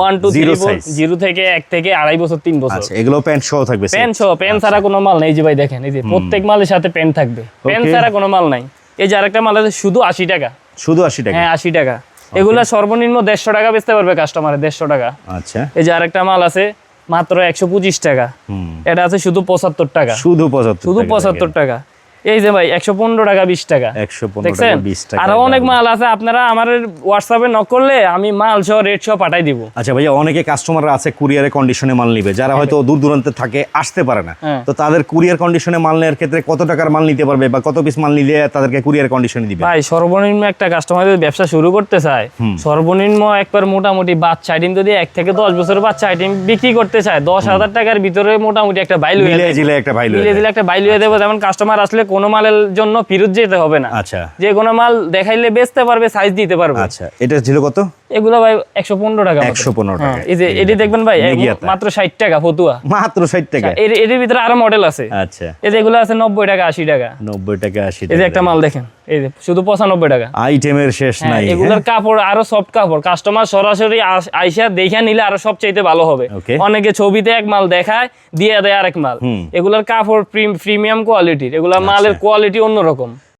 One two Zero zero থেকে এক থেকে আড়াই বছর তিন বছর। এগুলো প্যান্ট সহ থাকবে প্যান্ট সহ প্যান্ট ছাড়া কোনো মাল নেই এই যে ভাই দেখেন এই যে প্রত্যেক মালের সাথে প্যান্ট থাকবে। প্যান্ট ছাড়া কোনো মাল নাই। এই যে আরেকটা মাল আছে শুধু আশি টাকা। শুধু আশি টাকা? হ্যাঁ আশি টাকা। এগুলা সর্বনিম্ন দেড়শো টাকা বেচতে পারবে কাস্টমারে দেড়শো টাকা। আচ্ছা। এই যে আরেকটা মাল আছে মাত্র একশো পঁচিশ টাকা। এটা আছে শুধু পঁচাত্তর টাকা। শুধু পঁচাত্তর শুধু পঁচাত্তর টাকা। এই যে ভাই একশো পনেরো টাকা বিশ টাকা। একশো পনেরো দেখছেন? আরও অনেক মাল আছে আপনারা আমার হোয়াটসঅ্যাপে নক করলে আমি মাল সহ রেট সহ পাঠাই দিব। আচ্ছা ভাইয়া অনেকে কাস্টমাররা আছে কুরিয়ারে কন্ডিশনে মাল নিবে। যারা হয়তো দূর দূরান্তে থাকে আসতে পারে না। হ্যাঁ। তো তাদের কুরিয়ার কন্ডিশনে মাল নেওয়ার ক্ষেত্রে কত টাকার মাল নিতে পারবে বা কত পিস মাল নিলে তাদেরকে কুরিয়ার কন্ডিশনে দিবে? ভাই সর্বনিম্ন একটা কাস্টমার যদি ব্যবসা শুরু করতে চায় সর্বনিম্ন একবার মোটামুটি বাচ্চা আইটেম যদি এক থেকে দশ বছরের বাচ্চা আইটেম বিক্রি করতে চায় দশ হাজার টাকার ভিতরে মোটামুটি একটা বাইল হয়ে একটা ভাই মিলিয়ে দিলে একটা বাইল হয়ে দেবো যেমন কাস্টমার আসলে কোনো মালের জন্য ফিরত যেতে হবে না। আচ্ছা। যে কোনো মাল দেখাইলে বেচতে পারবে সাইজ দিতে পারবে। আচ্ছা এটা ছিল কত? এগুলো ভাই একশো পনেরো টাকা। 115 টাকা। হ্যাঁ, এই যে এটি দেখবেন ভাই মাত্র ষাট টাকা ফতুয়া। মাত্র ষাট টাকা। এর এর ভিতরে আরও মডেল আছে। আচ্ছা। এই যে এগুলো আছে নব্বই টাকা আশি টাকা। নব্বই টাকা আশি এই যে একটা মাল দেখেন এই যে শুধু পঁচানব্বই টাকা। আইটেমের শেষ হ্যাঁ, নাই এগুলোর কাপড় আরও সফট কাপড়। কাস্টমার সরাসরি আইসা দেখে নিলে আরও সবচাইতে ভালো হবে। অনেকে ছবিতে এক মাল দেখায় দিয়ে দেয় আরেক মাল। এগুলোর কাপড় প্রিমিয়াম কোয়ালিটির এগুলোর মালের কোয়ালিটি অন্যরকম।